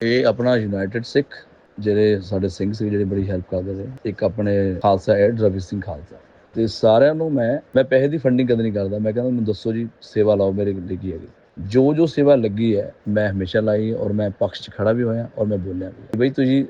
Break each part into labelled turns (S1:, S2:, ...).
S1: ਇਹ ਆਪਣਾ ਯੂਨਾਈਟਿਡ ਸਿੱਖ ਜਿਹੜੇ ਸਾਡੇ ਸਿੰਘ ਸੀ, ਜਿਹੜੇ ਬੜੀ ਹੈਲਪ ਕਰਦੇ ਨੇ ਇੱਕ ਆਪਣੇ ਖਾਲਸਾ ਐਡ ਰਵੀ ਸਿੰਘ ਖਾਲਸਾ। ਤੇ ਸਾਰਿਆਂ ਨੂੰ ਮੈਂ ਮੈਂ ਪੈਸੇ ਦੀ ਫੰਡਿੰਗ ਕਦੇ ਨਹੀਂ ਕਰਦਾ। ਮੈਂ ਕਹਿੰਦਾ, ਮੈਨੂੰ ਦੱਸੋ ਜੀ, ਸੇਵਾ ਲਾਓ ਮੇਰੇ ਲਈ ਹੈਗੀ। ਜੋ ਜੋ ਸੇਵਾ ਲੱਗੀ ਹੈ, ਮੈਂ ਹਮੇਸ਼ਾ ਲਾਈ ਔਰ ਮੈਂ ਪੱਖ 'ਚ ਖੜਾ ਵੀ ਹੋਇਆ ਔਰ ਮੈਂ ਬੋਲਿਆ ਵੀ। ਬਈ ਤੁਸੀਂ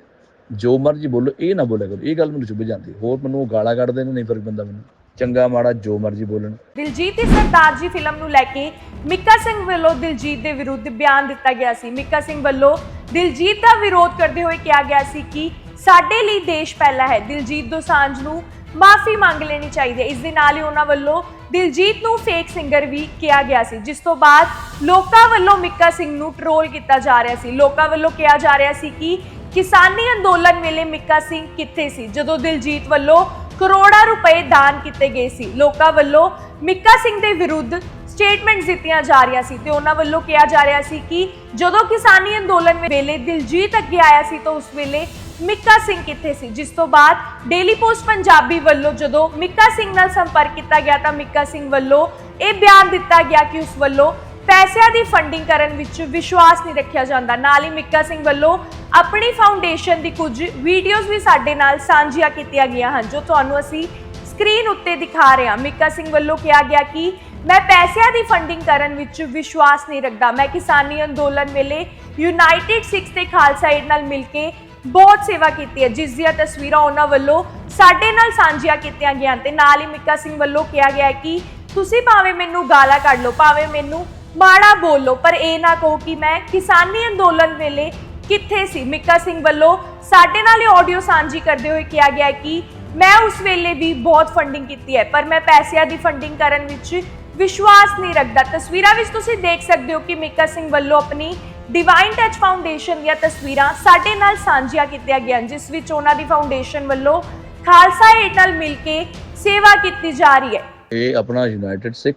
S1: ਜੋ ਮਰਜ਼ੀ ਬੋਲੋ, ਇਹ ਨਾ ਬੋਲਿਆ ਕਰੋ। ਇਹ ਗੱਲ ਮੈਨੂੰ ਚੁੱਭ ਜਾਂਦੀ ਹੋਰ ਮੈਨੂੰ ਗਾਲਾਂ ਕੱਢਦੇ ਨੇ, ਨਹੀਂ ਫ਼ਰਕ ਪੈਂਦਾ ਮੈਨੂੰ। ਚੰਗਾ ਮਾੜਾ ਜੋ ਮਰਜ਼ੀ ਬੋਲਣ।
S2: ਦਿਲਜੀਤ ਦੀ ਸਰਦਾਰ ਜੀ ਫਿਲਮ ਨੂੰ ਲੈ ਕੇ ਮਿੱਕਾ ਸਿੰਘ ਵੱਲੋਂ ਦਿਲਜੀਤ ਦੇ ਵਿਰੁੱਧ ਬਿਆਨ ਦਿੱਤਾ ਗਿਆ ਸੀ। ਮਿੱਕਾ ਸਿੰਘ ਵੱਲੋਂ ਦਿਲਜੀਤ ਦਾ ਵਿਰੋਧ ਕਰਦੇ ਹੋਏ ਕਿਹਾ ਗਿਆ ਸੀ ਕਿ ਸਾਡੇ ਲਈ ਦੇਸ਼ ਪਹਿਲਾ ਹੈ। ਦਿਲਜੀਤ ਦੋਸਾਂਝ ਨੂੰ ਮਾਫੀ ਮੰਗ ਲੈਣੀ ਚਾਹੀਦੀ ਹੈ। ਇਸ ਦੇ ਨਾਲ ਹੀ ਉਹਨਾਂ ਵੱਲੋਂ ਦਿਲਜੀਤ ਨੂੰ ਫੇਕ ਸਿੰਗਰ ਵੀ ਕਿਹਾ ਗਿਆ ਸੀ, ਜਿਸ ਤੋਂ ਬਾਅਦ ਲੋਕਾਂ ਵੱਲੋਂ ਮਿੱਕਾ ਸਿੰਘ ਨੂੰ ਟਰੋਲ ਕੀਤਾ ਜਾ ਰਿਹਾ ਸੀ। ਲੋਕਾਂ ਵੱਲੋਂ ਕਿਹਾ ਜਾ ਰਿਹਾ ਸੀ ਕਿ ਕਿਸਾਨੀ ਅੰਦੋਲਨ ਵੇਲੇ ਮਿੱਕਾ ਸਿੰਘ ਕਿੱਥੇ ਸੀ? ਜਦੋਂ ਦਿਲਜੀਤ ਵੱਲੋਂ ਕਰੋੜਾਂ ਰੁਪਏ ਦਾਨ ਕੀਤੇ ਗਏ ਸੀ, ਲੋਕਾਂ ਵੱਲੋਂ ਮਿੱਕਾ ਸਿੰਘ ਦੇ ਵਿਰੁੱਧ ਸਟੇਟਮੈਂਟਸ ਦਿੱਤੀਆਂ ਜਾ ਰਹੀਆਂ ਸੀ ਤੇ ਉਹਨਾਂ ਵੱਲੋਂ ਕਿਹਾ ਜਾ ਰਿਹਾ ਸੀ ਕਿ ਜਦੋਂ ਕਿਸਾਨੀ ਅੰਦੋਲਨ ਵੇਲੇ ਦਿਲਜੀਤ ਅੱਗੇ ਆਇਆ ਸੀ ਤਾਂ ਉਸ ਵੇਲੇ ਮਿੱਕਾ ਸਿੰਘ ਕਿੱਥੇ ਸੀ? ਜਿਸ ਤੋਂ ਬਾਅਦ ਡੇਲੀ ਪੋਸਟ ਪੰਜਾਬੀ ਵੱਲੋਂ ਜਦੋਂ ਮਿੱਕਾ ਸਿੰਘ ਨਾਲ ਸੰਪਰਕ ਕੀਤਾ ਗਿਆ ਤਾਂ ਮਿੱਕਾ ਸਿੰਘ ਵੱਲੋਂ ਇਹ ਬਿਆਨ ਦਿੱਤਾ ਗਿਆ ਕਿ ਉਸ ਵੱਲੋਂ ਪੈਸਿਆਂ ਦੀ ਫੰਡਿੰਗ ਕਰਨ ਵਿੱਚ ਵਿਸ਼ਵਾਸ ਨਹੀਂ ਰੱਖਿਆ ਜਾਂਦਾ। ਨਾਲ ਹੀ ਮਿੱਕਾ ਸਿੰਘ ਵੱਲੋਂ ਆਪਣੀ ਫਾਊਂਡੇਸ਼ਨ ਦੀ ਕੁਝ ਵੀਡੀਓਜ਼ ਵੀ ਸਾਡੇ ਨਾਲ ਸਾਂਝੀਆਂ ਕੀਤੀਆਂ ਗਈਆਂ ਹਨ, ਜੋ ਤੁਹਾਨੂੰ ਅਸੀਂ ਸਕਰੀਨ ਉੱਤੇ ਦਿਖਾ ਰਹੇ ਹਾਂ। ਮਿੱਕਾ ਸਿੰਘ ਵੱਲੋਂ ਕਿਹਾ ਗਿਆ ਕਿ ਮੈਂ ਪੈਸਿਆਂ ਦੀ ਫੰਡਿੰਗ ਕਰਨ ਵਿੱਚ ਵਿਸ਼ਵਾਸ ਨਹੀਂ ਰੱਖਦਾ। ਮੈਂ ਕਿਸਾਨੀ ਅੰਦੋਲਨ ਵੇਲੇ ਯੂਨਾਈਟਿਡ ਸਿੱਖ ਤੇ ਖਾਲਸਾ ਏਡ ਨਾਲ ਮਿਲ ਕੇ ਬਹੁਤ ਸੇਵਾ ਕੀਤੀ ਹੈ। ਜਿਸ ਦੀਆਂ ਤਸਵੀਰਾਂ ਉਹਨਾਂ ਵੱਲੋਂ ਸਾਡੇ ਨਾਲ ਸਾਂਝੀਆਂ ਕੀਤੀਆਂ ਗਈਆਂ ਤੇ ਨਾਲ ਹੀ ਮਿੱਕਾ ਸਿੰਘ ਵੱਲੋਂ ਕਿਹਾ ਗਿਆ ਕਿ ਤੁਸੀਂ ਭਾਵੇਂ ਮੈਨੂੰ ਗਾਲਾਂ ਕੱਢ ਲਓ, ਭਾਵੇਂ ਮੈਨੂੰ ਮਾੜਾ ਬੋਲ ਲਓ, ਪਰ ਇਹ ਨਾ ਕਹੋ ਕਿ ਮੈਂ ਕਿਸਾਨੀ ਅੰਦੋਲਨ ਵੇਲੇ ਕਿੱਥੇ ਸੀ? ਮਿੱਕਾ ਸਿੰਘ ਵੱਲੋਂ ਸਾਡੇ ਨਾਲ ਇਹ ਆਡੀਓ ਸਾਂਝੀ ਕਰਦੇ ਹੋਏ ਕਿਹਾ ਗਿਆ ਕਿ ਮੈਂ ਉਸ ਵੇਲੇ ਵੀ ਬਹੁਤ ਫੰਡਿੰਗ ਕੀਤੀ ਹੈ, ਪਰ ਮੈਂ ਪੈਸਿਆਂ ਦੀ ਫੰਡਿੰਗ ਕਰਨ ਵਿੱਚ ਵਿਸ਼ਵਾਸ ਨਹੀਂ ਰੱਖਦਾ। ਤਸਵੀਰਾਂ ਵਿੱਚ ਤੁਸੀਂ ਦੇਖ ਸਕਦੇ ਹੋ ਕਿ ਮਿੱਕਾ ਸਿੰਘ ਵੱਲੋਂ ਆਪਣੀ ਡਿਵਾਈਨ ਟੱਚ ਫਾਊਂਡੇਸ਼ਨ ਦੀਆਂ ਤਸਵੀਰਾਂ ਸਾਡੇ ਨਾਲ ਸਾਂਝੀਆਂ ਕੀਤੀਆਂ ਗਈਆਂ, ਜਿਸ ਵਿੱਚ ਉਹਨਾਂ ਦੀ ਫਾਊਂਡੇਸ਼ਨ ਵੱਲੋਂ ਖਾਲਸਾ ਏਡ ਨਾਲ ਮਿਲ ਕੇ ਸੇਵਾ ਕੀਤੀ ਜਾ ਰਹੀ ਹੈ।
S1: ਇਹ ਆਪਣਾ ਯੂਨਾਈਟਿਡ ਸਿੱਖ,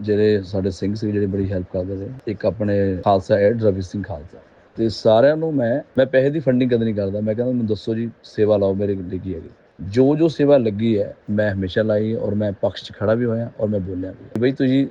S1: ਜਿਹੜੇ ਸਾਡੇ ਸਿੰਘ ਸੀ, ਜਿਹੜੇ ਬੜੀ ਹੈਲਪ ਕਰਦੇ ਨੇ ਇੱਕ ਆਪਣੇ ਖਾਲਸਾ ਐਡ ਰਵੀ ਸਿੰਘ ਖਾਲਸਾ। ਤੇ ਸਾਰਿਆਂ ਨੂੰ ਮੈਂ ਮੈਂ ਪੈਸੇ ਦੀ ਫੰਡਿੰਗ ਕਦੇ ਨਹੀਂ ਕਰਦਾ। ਮੈਂ ਕਹਿੰਦਾ, ਮੈਨੂੰ ਦੱਸੋ ਜੀ, ਸੇਵਾ ਲਾਓ ਮੇਰੇ ਲਈ ਕੀ ਹੈਗੀ? ਜੋ ਜੋ ਸੇਵਾ ਲੱਗੀ ਹੈ, ਮੈਂ ਹਮੇਸ਼ਾ ਲਾਈ ਔਰ ਮੈਂ ਪੱਖ 'ਚ ਖੜਾ ਵੀ ਹੋਇਆ ਔਰ ਮੈਂ ਬੋਲਿਆ ਵੀ ਬਈ ਤੁਸੀਂ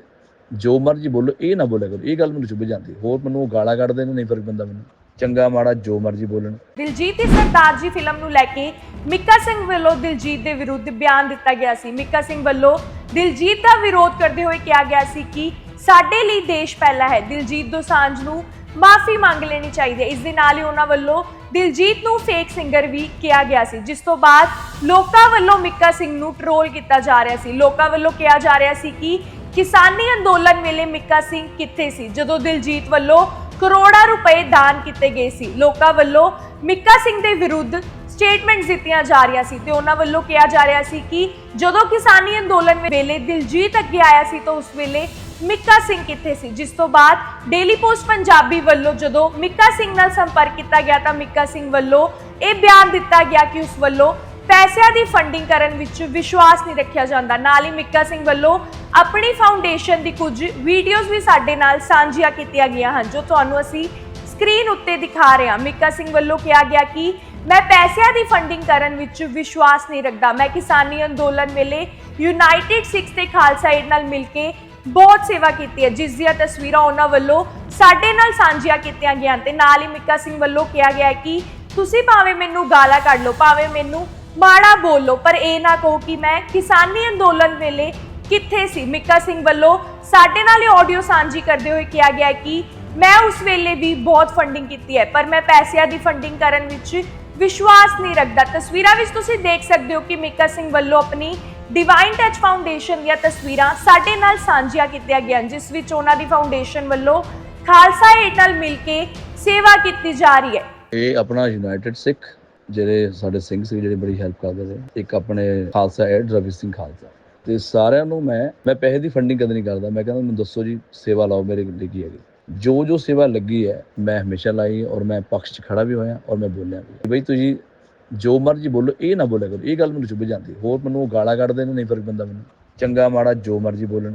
S1: ਜੋ ਮਰਜ਼ੀ ਬੋਲੋ, ਇਹ ਨਾ ਬੋਲਿਆ ਕਰੋ, ਇਹ ਗੱਲ ਮੈਨੂੰ ਚੁੱਭ ਜਾਂਦੀ ਹੋਰ ਮੈਨੂੰ ਗਾਲਾਂ ਕੱਢਦੇ ਨੇ, ਨਹੀਂ ਫ਼ਰਕ ਪੈਂਦਾ ਮੈਨੂੰ। ਚੰਗਾ ਮਾੜਾ ਜੋ ਮਰਜ਼ੀ ਬੋਲਣ।
S2: ਦਿਲਜੀਤ ਦੀ ਸਰਦਾਰ ਜੀ ਫਿਲਮ ਨੂੰ ਲੈ ਕੇ ਮਿੱਕਾ ਸਿੰਘ ਵੱਲੋਂ ਦਿਲਜੀਤ ਦੇ ਵਿਰੁੱਧ ਬਿਆਨ ਦਿੱਤਾ ਗਿਆ ਸੀ। ਮਿੱਕਾ ਸਿੰਘ ਵੱਲੋਂ ਦਿਲਜੀਤ ਦਾ ਵਿਰੋਧ ਕਰਦੇ ਹੋਏ ਕਿਹਾ ਗਿਆ ਸੀ ਕਿ ਸਾਡੇ ਲਈ ਦੇਸ਼ ਪਹਿਲਾ ਹੈ। ਦਿਲਜੀਤ ਦੋਸਾਂਝ ਨੂੰ ਮਾਫੀ ਮੰਗ ਲੈਣੀ ਚਾਹੀਦੀ ਹੈ। ਇਸ ਦੇ ਨਾਲ ਹੀ ਉਹਨਾਂ ਵੱਲੋਂ ਦਿਲਜੀਤ ਨੂੰ ਫੇਕ ਸਿੰਗਰ ਵੀ ਕਿਹਾ ਗਿਆ ਸੀ। ਜਿਸ ਤੋਂ ਬਾਅਦ ਲੋਕਾਂ ਵੱਲੋਂ ਮਿੱਕਾ ਸਿੰਘ ਨੂੰ ਟਰੋਲ ਕੀਤਾ ਜਾ ਰਿਹਾ ਸੀ। ਲੋਕਾਂ ਵੱਲੋਂ ਕਿਹਾ ਜਾ ਰਿਹਾ ਸੀ ਕਿ ਕਿਸਾਨੀ ਅੰਦੋਲਨ ਵੇਲੇ ਮਿੱਕਾ ਸਿੰਘ ਕਿੱਥੇ ਸੀ? ਜਦੋਂ ਦਿਲਜੀਤ ਵੱਲੋਂ ਕਰੋੜਾਂ ਰੁਪਏ ਦਾਨ ਕੀਤੇ ਗਏ ਸੀ। ਲੋਕਾਂ ਵੱਲੋਂ ਮਿੱਕਾ ਸਿੰਘ ਦੇ ਵਿਰੁੱਧ ਸਟੇਟਮੈਂਟਸ ਦਿੱਤੀਆਂ ਜਾ ਰਹੀਆਂ ਸੀ ਤੇ ਉਹਨਾਂ ਵੱਲੋਂ ਕਿਹਾ ਜਾ ਰਿਹਾ ਸੀ ਕਿ ਜਦੋਂ ਕਿਸਾਨੀ ਅੰਦੋਲਨ ਵੇਲੇ ਦਿਲਜੀਤ ਅੱਗੇ ਆਇਆ ਸੀ ਤਾਂ ਉਸ ਵੇਲੇ ਮਿੱਕਾ ਸਿੰਘ ਕਿੱਥੇ ਸੀ? ਜਿਸ ਤੋਂ ਬਾਅਦ ਡੇਲੀ ਪੋਸਟ ਪੰਜਾਬੀ ਵੱਲੋਂ ਜਦੋਂ ਮਿੱਕਾ ਸਿੰਘ ਨਾਲ ਸੰਪਰਕ ਕੀਤਾ ਗਿਆ ਤਾਂ ਮਿੱਕਾ ਸਿੰਘ ਵੱਲੋਂ ਇਹ ਬਿਆਨ ਦਿੱਤਾ ਗਿਆ ਕਿ ਉਸ ਵੱਲੋਂ ਪੈਸਿਆਂ ਦੀ ਫੰਡਿੰਗ ਕਰਨ ਵਿੱਚ ਵਿਸ਼ਵਾਸ ਨਹੀਂ ਰੱਖਿਆ ਜਾਂਦਾ। ਨਾਲ ਹੀ ਮਿੱਕਾ ਸਿੰਘ ਵੱਲੋਂ ਆਪਣੀ ਫਾਊਂਡੇਸ਼ਨ ਦੀ ਕੁਝ ਵੀਡੀਓਜ਼ ਵੀ ਸਾਡੇ ਨਾਲ ਸਾਂਝੀਆਂ ਕੀਤੀਆਂ ਗਈਆਂ ਹਨ, ਜੋ ਤੁਹਾਨੂੰ ਅਸੀਂ ਸਕਰੀਨ ਉੱਤੇ ਦਿਖਾ ਰਹੇ ਹਾਂ। ਮਿੱਕਾ ਸਿੰਘ ਵੱਲੋਂ ਕਿਹਾ ਗਿਆ ਕਿ ਮੈਂ ਪੈਸਿਆਂ ਦੀ ਫੰਡਿੰਗ ਕਰਨ ਵਿੱਚ ਵਿਸ਼ਵਾਸ ਨਹੀਂ ਰੱਖਦਾ। ਮੈਂ ਕਿਸਾਨੀ ਅੰਦੋਲਨ ਵੇਲੇ ਯੂਨਾਈਟਿਡ ਸਿੱਖ ਤੇ ਖਾਲਸਾ ਏਡ ਨਾਲ ਮਿਲ ਕੇ ਬਹੁਤ ਸੇਵਾ ਕੀਤੀ ਹੈ। ਜਿਸ ਦੀਆਂ ਤਸਵੀਰਾਂ ਉਹਨਾਂ ਵੱਲੋਂ ਸਾਡੇ ਨਾਲ ਸਾਂਝੀਆਂ ਕੀਤੀਆਂ ਗਈਆਂ ਤੇ ਨਾਲ ਹੀ ਮਿੱਕਾ ਸਿੰਘ ਵੱਲੋਂ ਕਿਹਾ ਗਿਆ ਕਿ ਤੁਸੀਂ ਭਾਵੇਂ ਮੈਨੂੰ ਗਾਲਾਂ ਕੱਢ ਲਓ, ਭਾਵੇਂ ਮੈਨੂੰ ਮਾੜਾ ਬੋਲੋ, ਪਰ ਇਹ ਨਾ ਕਹੋ ਕਿ ਮੈਂ ਕਿਸਾਨੀ ਅੰਦੋਲਨ ਵੇਲੇ ਕਿੱਥੇ ਸੀ? ਮਿੱਕਾ ਸਿੰਘ ਵੱਲੋਂ ਸਾਡੇ ਨਾਲ ਇਹ ਆਡੀਓ ਸਾਂਝੀ ਕਰਦੇ ਹੋਏ ਕਿਹਾ ਗਿਆ ਕਿ ਮੈਂ ਉਸ ਵੇਲੇ ਵੀ ਬਹੁਤ ਫੰਡਿੰਗ ਕੀਤੀ ਹੈ, ਪਰ ਮੈਂ ਪੈਸਿਆਂ ਦੀ ਫੰਡਿੰਗ ਕਰਨ ਵਿੱਚ ਵਿਸ਼ਵਾਸ ਨਹੀਂ ਰੱਖਦਾ। ਤਸਵੀਰਾਂ ਵਿੱਚ ਤੁਸੀਂ ਦੇਖ ਸਕਦੇ ਹੋ ਕਿ ਮਿੱਕਾ ਸਿੰਘ ਵੱਲੋਂ ਆਪਣੀ ਡਿਵਾਈਨ ਟੱਚ ਫਾਊਂਡੇਸ਼ਨ ਦੀਆਂ ਤਸਵੀਰਾਂ ਸਾਡੇ ਨਾਲ ਸਾਂਝੀਆਂ ਕੀਤੀਆਂ ਗਈਆਂ, ਜਿਸ ਵਿੱਚ ਉਹਨਾਂ ਦੀ ਫਾਊਂਡੇਸ਼ਨ ਵੱਲੋਂ ਖਾਲਸਾ ਏਡ ਨਾਲ ਮਿਲ ਕੇ ਸੇਵਾ ਕੀਤੀ ਜਾ ਰਹੀ ਹੈ।
S1: ਇਹ ਆਪਣਾ ਯੂਨਾਈਟਿਡ ਸਿੱਖ ਜਿਹੜੇ ਸਾਡੇ ਸਿੰਘ ਸੀ, ਜਿਹੜੇ ਬੜੀ ਹੈਲਪ ਕਰਦੇ ਸੀ ਇੱਕ ਆਪਣੇ ਖਾਲਸਾ ਐਡ ਰਵੀ ਸਿੰਘ ਖਾਲਸਾ। ਤੇ ਸਾਰਿਆਂ ਨੂੰ ਮੈਂ ਮੈਂ ਪੈਸੇ ਦੀ ਫੰਡਿੰਗ ਕਦੇ ਨਹੀਂ ਕਰਦਾ। ਮੈਂ ਕਹਿੰਦਾ, ਮੈਨੂੰ ਦੱਸੋ ਜੀ, ਸੇਵਾ ਲਾਓ ਮੇਰੇ ਲਈ ਕੀ ਹੈਗੀ। ਜੋ ਜੋ ਸੇਵਾ ਲੱਗੀ ਹੈ, ਮੈਂ ਹਮੇਸ਼ਾ ਲਾਈ ਔਰ ਮੈਂ ਪੱਖ 'ਚ ਖੜਾ ਵੀ ਹੋਇਆ ਔਰ ਮੈਂ ਬੋਲਿਆ ਵੀ। ਬਈ ਤੁਸੀਂ ਜੋ ਮਰਜ਼ੀ ਬੋਲੋ, ਇਹ ਨਾ ਬੋਲਿਆ ਕਰੋ। ਇਹ ਗੱਲ ਮੈਨੂੰ ਚੁੱਭ ਜਾਂਦੀ ਹੋਰ ਮੈਨੂੰ ਉਹ ਗਾਲਾਂ ਕੱਢਦੇ ਨੇ, ਨਹੀਂ ਫ਼ਰਕ ਪੈਂਦਾ ਮੈਨੂੰ। ਚੰਗਾ ਮਾੜਾ ਜੋ ਮਰਜ਼ੀ ਬੋਲਣ।